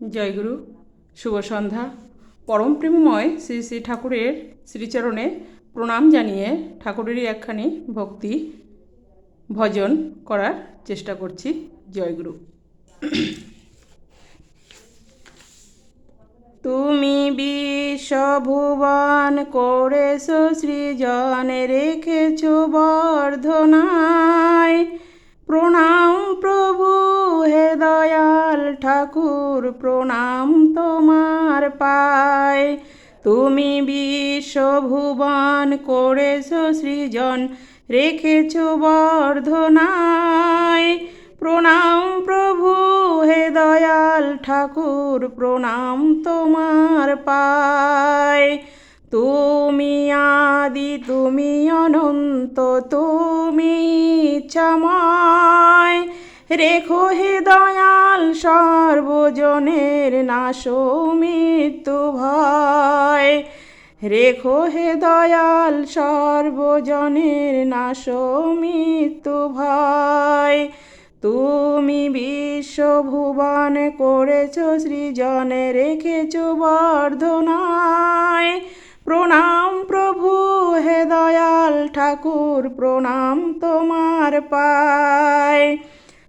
জয়গুরু শুভ সন্ধ্যা। পরম প্রেমময় শ্রী শ্রী ঠাকুরের শ্রীচরণে প্রণাম জানিয়ে ঠাকুরেরই একখানি ভক্তি ভজন করার চেষ্টা করছি। জয়গুরু তুমি বিশ্বভুবন করেছ, সৃজন রেখেছ বর্ধনায়। প্রণাম দয়াল ঠাকুর প্রণাম তোমার পায়। তুমি বিশ্বভুবন করেছ সৃজন, রেখেছ বর্ধনায়। প্রণাম প্রভু, হে দয়াল ঠাকুর, প্রণাম তোমার পায়। তুমি আদি, তুমি অনন্ত, তুমি ইচ্ছাময় রেখো হে দয়াল, সর্বজনের নাশ মৃত্যু ভয়। রেখো হে দয়াল, সর্বজনের নাশ মৃত্যু ভয়। তুমি বিশ্বভুবন করেছ, সৃজনে রেখেছ বর্ধনায়। প্রণাম প্রভু হে দয়াল, ঠাকুর প্রণাম তোমার পায়।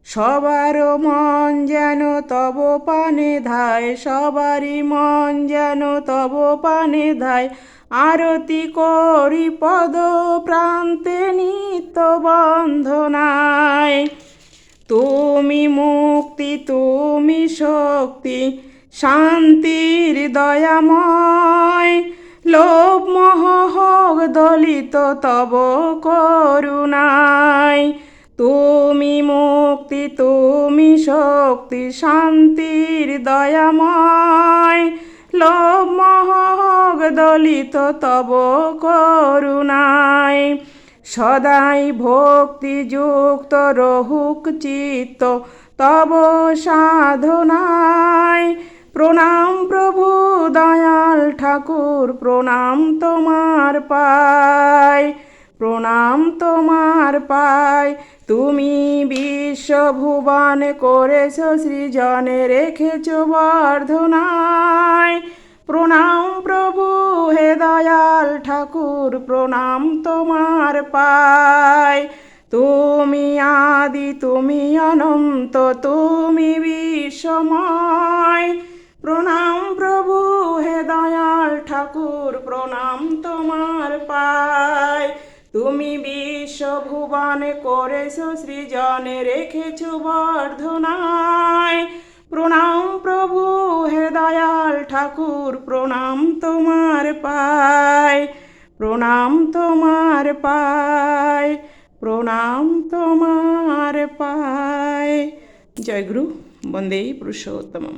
সবার মন যেন তব পানে ধায়, সবারই মন যেন তব পানে ধায়। আরতি করি পদ প্রান্তে নিত্য বন্ধনায় তুমি মুক্তি, তুমি শক্তি, শান্তির দয়াময়। লোভ মোহ হোক দলিত তব করুণায়। তুমি মুক্তি তুমি শক্তি, শান্তির দয়াময়। লোভ মোহ হোক দলিত তব করুণায়। সদাই ভক্তি যুক্ত রহুক চিত্ত, তব সাধনায়। প্রণাম প্রভু দয়াল ঠাকুর, প্রণাম তোমার পায়। প্রণাম তোমার পায় তুমি বিশ্বভুবন করেছ, সৃজনে রেখেছ বর্ধনায়। প্রণাম প্রভু, হে দয়াল ঠাকুর, প্রণাম তোমার পায় তুমি আদি, তুমি অনন্ত, তুমি বিশ্বময়। তুমি বিশ্বভুবন করেছ, সৃজনে রেখেছ বর্ধনায়। প্রণাম প্রভু, হে দয়াল ঠাকুর, প্রণাম তোমার পায় প্রণাম তোমার পায় প্রণাম তোমার পায় জয় গুরু বন্দেই পুরুষোত্তমম।